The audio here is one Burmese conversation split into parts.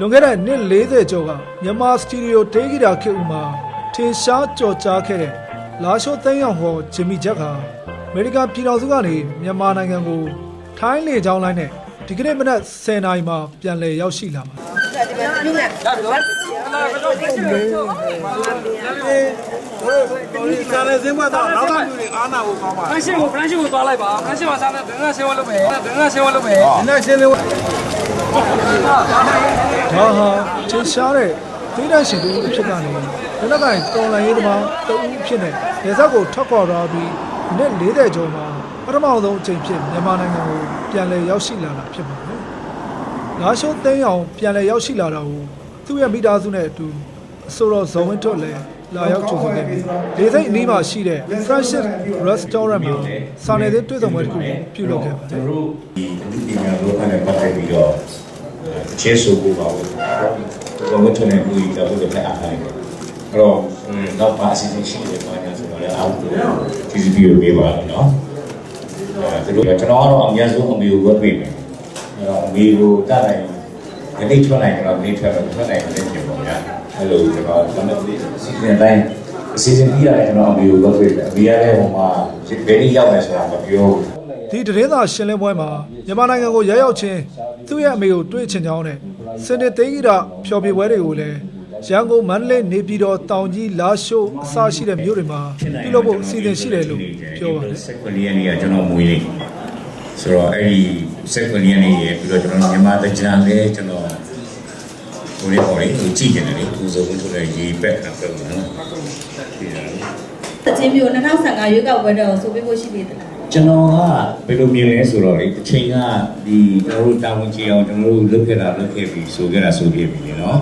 လွန်ခဲ့တဲ့နှစ်40ကျော်ကမြန်မာစတူဒီယိုတေးဂီတာခေတ်ဦးမှာထင်ရှားကြော်ကြားခဲ့တဲ့လာရှိုးသိန်းအောင်ဟောဂျင်မီဂျက်ဟာအမေရိကန်ပြည်တော်စုကနေမြန်မာနိုင်ငံကိုထိုင်းလေကြောင်းလိုင်းနဲ့ဒီကနေ့မနက်10:00နာရီမှာပြန်လည်ရောက်ရှိလာပါကာလည်းစင်းမတော့နောက်ကလူတွေအားနာဖို့ကောင်းပါဖရန့်ရှင်းကိုဖရန့်ရှင်းကိုသွားလိုက်ပါဖရန့်ရှင်းမှာစားတဲ့ဘင်္ဂဆင်းဝလုပ်မယ်ဘင်္ဂဆင်းဝလုပ်မယ်ဒီနေ့ရှင်းလေး ဒါဟာထင်ရှားတဲ့ဒေသရှင်တူအဖြစ်ကနေလက်နက်ကင်တော်လိုင်းရေးသမားတဦးအဖြစ်နဲ့ဒေသကိုထွက်ခွာသွားပြီးနှစ်40ကျော်မှာပထမဆုံးအချိန်ဖြစ်မြန်မာနိုင်ငံကိုပြန်လည်ရောက်ရှိလာတာဖြစ်ပါတယ်။လာရှိုးသိန်းအောင်ပြန်လည်ရောက်ရှိလာတာကိုသူ့ရဲ့မိသားစုနဲ့အတူအဆိုတော်ဇော်ဝင်းထွတ်လည်းလာရောက်ကြိုဆိုခဲ့ပြီးဒေသအနီးမှာရှိတဲ့ Friendship Restaurant မှာစာနယ်ဇင်းတွေ့ဆုံပွဲတစ်ခုပြုလုပ်ခဲ့ပါတယ်ကျွန်တော်တို့ဒီအမှုပညာလောကနဲ့ပတ်သက်ပြီးတော့အဲချဲဆိုဖို့ ပါဘူး။ဘာလို့ထုံနေဘူးဒါကိုလည်းအားထားတယ်။အဲ့တော့တော့ပါအစီအစဉ်ရှိတယ်ပေါ့ညာဆိုတော့လည်းအားကိုကျေးဇူးပြုပေးပါနော်။အဲဒါတို့ကျွန်တော်ကတော့အများဆုံးအမေကိုဝတ်ပေးမယ်။အဲ့တော့အမေကိုတတ်နိုင်ဒီနေ့ထွက်နိုင်တော့ဒီထွက်တော့ထွက်နိုင်တယ်ပြင်ပေါ့ညာ။အဲ့လိုကျွန်တော်သမတ်လေးအစီအစဉ်တိုင်းအစီအစဉ်ပြီးရတယ်ကျွန်တော်အမေကိုဝတ်ပေးတယ်။အမေရတဲ့ဟိုမှာဘယ်နည်းရောက်မယ်ဆိုတာမပြောဘူး။ ဒီတရင်သာရှင်းလင်းပွဲမှာမြန်မာနိုင်ငံကိုရဲရောက်ချင်းသူ့ရဲ့အမေကိုတွေ့ချင်ကြောင်းနဲ့စင်နေသိန်းကြီးတာဖျော်ဖြေပွဲတွေကိုလည်းရန်ကုန်မန္တလေးနေပြည်တော်တောင်ကြီးလာရှိုးအစရှိတဲ့မြို့တွေမှာပြုလုပ်ဖို့အစီအစဉ်ရှိတယ်လို့ပြောပါတယ်စက်ကွန်လီယန်ကြီးကကျွန်တော်မွေးနေဆိုတော့အဲ့ဒီစက်ကွန်လီယန်ကြီးရပြီးတော့ကျွန်တော်မြန်မာတကြံလေးကျွန်တော်ဟိုလေးဟိုလေးကိုကြည့်နေတယ်လေသူစုံထုတ်တဲ့ရေပက်တာပြောတယ်နော်ဒီလားတချင်းမျိုး2015ရွေးကောက်ပွဲတော့ဆိုပေးဖို့ရှိသေးတယ်လား ကျွန်တော်ကဘယ်လိုမြင်လဲဆိုတော့လေအချိန်ကဒီကျွန်တော်တို့တာဝန်ကြီးအောင်ကျွန်တော်တို့လုပ်ခဲ့တာလုပ်ခဲ့ပြီးဆိုခဲ့တာဆိုခဲ့ပြီနော်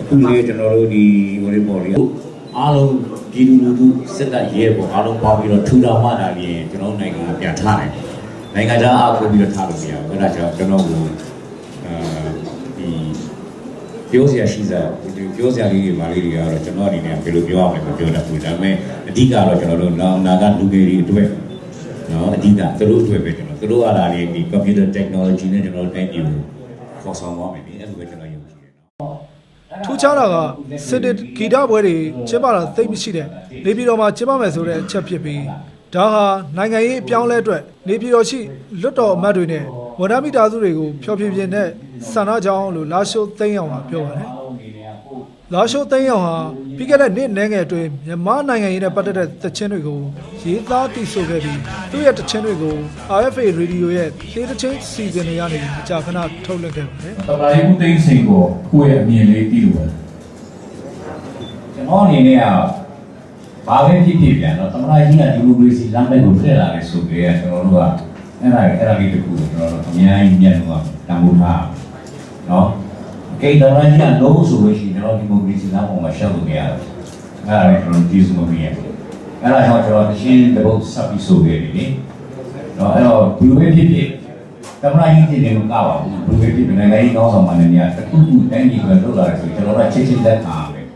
အခုလေကျွန်တော်တို့ဒီဟိုလေးပေါ်လေးအားလုံးပြည်သူလူထုစစ်တပ်ရဲပေါ်အားလုံးပေါင်းပြီးတော့ထူထောင်မှတာပြင်ကျွန်တော်နိုင်ငံကိုပြန်ထားတယ်နိုင်ငံသားအားကိုပြီးတော့ထားလို့မရဘူးအဲ့ဒါကြောင့်ကျွန်တော်ကိုအဲဒီပြောစရာရှိစားဒီပြောစရာလေးတွေမာလေးတွေကတော့ကျွန်တော်အနေနဲ့ဘယ်လိုပြောရမလဲမပြောတတ်ဘူးဒါပေမဲ့အဓိကတော့ကျွန်တော်တို့နောင်နာကလူငယ်တွေအတွက် နော်အဓိကသူတို့အတွက်ပဲကျွန်တော်သူတို့အားလာလေးဒီ computer technology နဲ့ကျွန်တော်တို့တိုင်းပြည်ကိုခေါ်ဆောင်သွားမယ်ဒီအဲ့လိုပဲကျွန်တော်ယုံကြည်တယ်နော်ထူးခြားတာကစစ်တေဂီတပွဲတွေကျင်းပတာသိပ်မရှိတဲ့နေပြည်တော်မှာကျင်းပမယ်ဆိုတဲ့အချက်ဖြစ်ပြီးဒါဟာနိုင်ငံရေးအပြောင်းအလဲအတွက်နေပြည်တော်ရှိလွတ်တော်အမတ်တွေနဲ့ဝန်ထမ်းမိသားစုတွေကိုဖျော်ဖြေပြတဲ့ဆန္ဒကြောင်းလို့လာရှိုးသိန်းအောင်ကပြောပါတယ် လာရှိုးသိန်းအောင်ဟာပြီးခဲ့တဲ့နှစ်နိုင်ငံအတွင်းမြန်မာနိုင်ငံရေးနဲ့ပတ်သက်တဲ့သချင်းတွေကိုရေးသားတည်ဆိုခဲ့ပြီးသူ့ရဲ့သချင်းတွေကို RFA Radio ရဲ့သေးသချင်းစီစဉ်တွေကနေအကြာခဏထုတ်လွှင့်ခဲ့ပါတယ်တော်လာရေးဦးသိန်းစိန်ကိုကိုယ့်ရဲ့အမြင်လေးသိလို့ပါကျွန်တော်အနေနဲ့ကဘာပဲဖြစ်ဖြစ်ပြန်တော့သမဏကြီးကဒီမိုကရေစီလမ်းဘက်ကိုထည့်လာတယ်ဆိုကြတဲ့ကျွန်တော်တို့ကအဲ့ဒါအဲ့ဒါလေးတခုကိုကျွန်တော်တို့အများကြီးမြတ်လို့တန်ဖိုးထားနော်အ ကိသမဏကြီးကလုံးဆိုလို့ရှိရင်ကျွန်တော်ဒီမိုကရေစီလမ်းပေါ်မှာရှောက်လို့မရတယ်အဲ့ဒါလည်းကျွန်တော်ဒီစုမမရဘူးအဲ့ဒါကြောင့်ကျွန်တော်တရှင်းတပုတ်ဆက်ပြီးဆိုခဲ့တယ်နိနော်အဲ့တော့ဘယ်လိုပဲဖြစ်ဖြစ်သမဏကြီးတင်တယ်မကပါဘူးဘယ်လိုပဲဖြစ်ဖြစ်နိုင်ငံရေးကောင်းဆောင်မှလည်းများတစ်ခုခုတိုင်းပြည်ပဲလုပ်လာတယ်ဆိုရင်ကျွန်တော်တို့ချစ်ချစ်လက်ခံရမယ်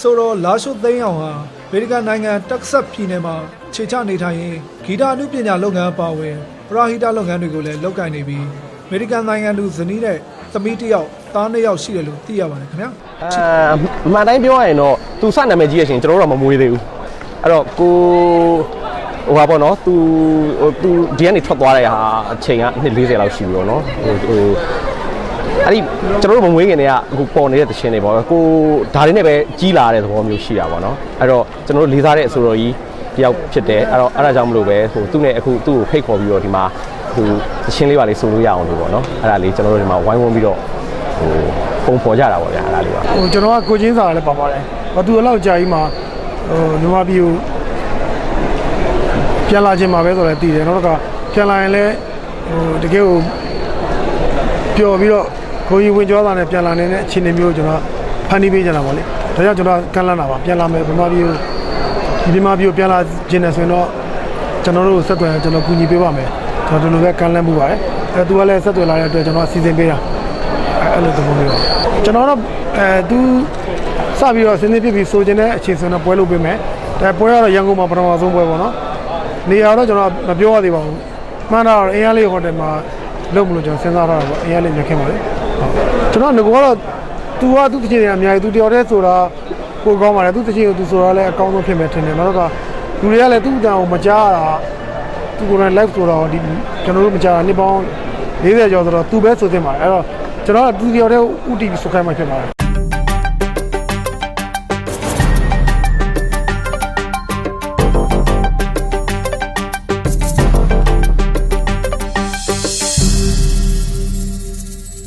ဆိုတော့လာရှိုးသိန်းအောင်ဟာအမေရိကန်နိုင်ငံတက်ဆတ်ပြည်နယ်မှာခြေချနေထိုင်ရင်ဂီတအမှုပညာလုပ်ငန်းအပါအဝင်ပရာဟိတလုပ်ငန်းတွေကိုလည်းလုပ်ကိုင်နေပြီးအမေရိကန်နိုင်ငံသူဇနီးနဲ့ သမီးတစ်ယောက်သားနှစ်ယောက်ရှိတယ်လို့သိရပါတယ်ခင်ဗျာအာအမှန်တိုင်းပြောရရင်တော့သူစနာမည်ကြီးရရှင်ကျွန်တော်တို့တော့မမွေးသေးဘူးအဲ့တော့ကိုဟိုပါပေါ့နော်သူဟိုသူဒီကနေထွက်သွားတဲ့ဟာအချိန်ကနှစ်40လောက်ရှိပြီပေါ့နော်ဟိုဟိုအဲ့ဒီကျွန်တော်တို့မမွေးခင်တည်းကအခုပေါ်နေတဲ့တခြင်းတွေပေါ့ကိုဒါတွေနဲ့ပဲကြီးလာတဲ့သဘောမျိုးရှိတာပေါ့နော်အဲ့တော့ကျွန်တော်တို့လေးစားတဲ့အဆိုတော်ကြီးတယောက်ဖြစ်တယ်အဲ့တော့အဲ့ဒါကြောင့်မလို့ပဲဟိုသူ့နဲ့အခုသူ့ကိုဖိတ်ခေါ်ပြီးတော့ဒီမှာ ဟိုတခြင်းလေးပါလေးဆိုလို့ရအောင်လို့ပေါ့နော်အဲ့ဒါလေးကျွန်တော်တို့ဒီမှာဝိုင်းဝန်းပြီးတော့ဟိုပုံဖော်ကြတာပေါ့ဗျာအဲ့ဒါလေးပါဟိုကျွန်တော်ကကိုချင်းစာလည်းပါပါတယ်။ဘာသူအလောက်ကြာကြီးမှာဟိုမြန်မာပြည်ကိုပြန်လာခြင်းမှာပဲဆိုတော့တည်တယ်။နောက်တော့ကပြန်လာရင်လည်းဟိုတကယ်ကိုပျော်ပြီးတော့ကိုကြီးဝင်ကြွားတာနဲ့ပြန်လာနေတဲ့အခြေအနေမျိုးကိုကျွန်တော်ဖန်တီးပေးကြတာပါလေ။ဒါကြောင့်ကျွန်တော်ကမ်းလှမ်းတာပါပြန်လာမယ်မြန်မာပြည်ကိုဒီမြန်မာပြည်ကိုပြန်လာခြင်းနဲ့ဆိုရင်တော့ကျွန်တော်တို့ဆက်သွယ်ကျွန်တော်ကူညီပေးပါမယ်။ ကျွန်တော်ဒီလိုပဲကမ်းလှမ်းမှုပါတယ်။အဲသူကလည်းဆက်သွယ်လာတဲ့အတွက်ကျွန်တော်စီစဉ်ပေးတာအဲအဲ့လိုသဘောမျိုးပါကျွန်တော်တော့အဲသူစပြီးတော့စင်းနေပြပြီးဆိုခြင်းတဲ့အခြေဆိုတော့ပွဲလုပ်ပေးမယ်ဒါပွဲကတော့ရန်ကုန်မှာပထမဆုံးပွဲပေါ့နော်နေရာတော့ကျွန်တော်မပြောရသေးပါဘူးမှန်တော့အင်အားလေးဟိုတယ်မှာလုပ်မလို့ကျွန်တော်စဉ်းစားထားတာပေါ့အင်အားလေးမြင်ခင်ပါလေဟုတ်ကျွန်တော်ငကောတော့ तू ကသူ့တချင်တွေအများကြီး तू တယောက်တည်းဆိုတာကိုကောင်းပါတယ်သူ့တချင်ကို तू ဆိုတာလည်းအကောင်းဆုံးဖြစ်မယ်ထင်တယ်နောက်တော့ကလူတွေကလည်းသူ့အတန်ကိုမကြားရတာ သူကိုယ်တိုင် live ဆိုတော့ဒီကျွန်တော်တို့မကြားတာနှစ်ပေါင်း40ကျော်ဆိုတော့ तू ပဲဆိုသင့်ပါတယ်အဲ့တော့ကျွန်တော်က तू တယောက်တည်းဥတီပြီးဆိုခိုင်းမှဖြစ်ပါတယ်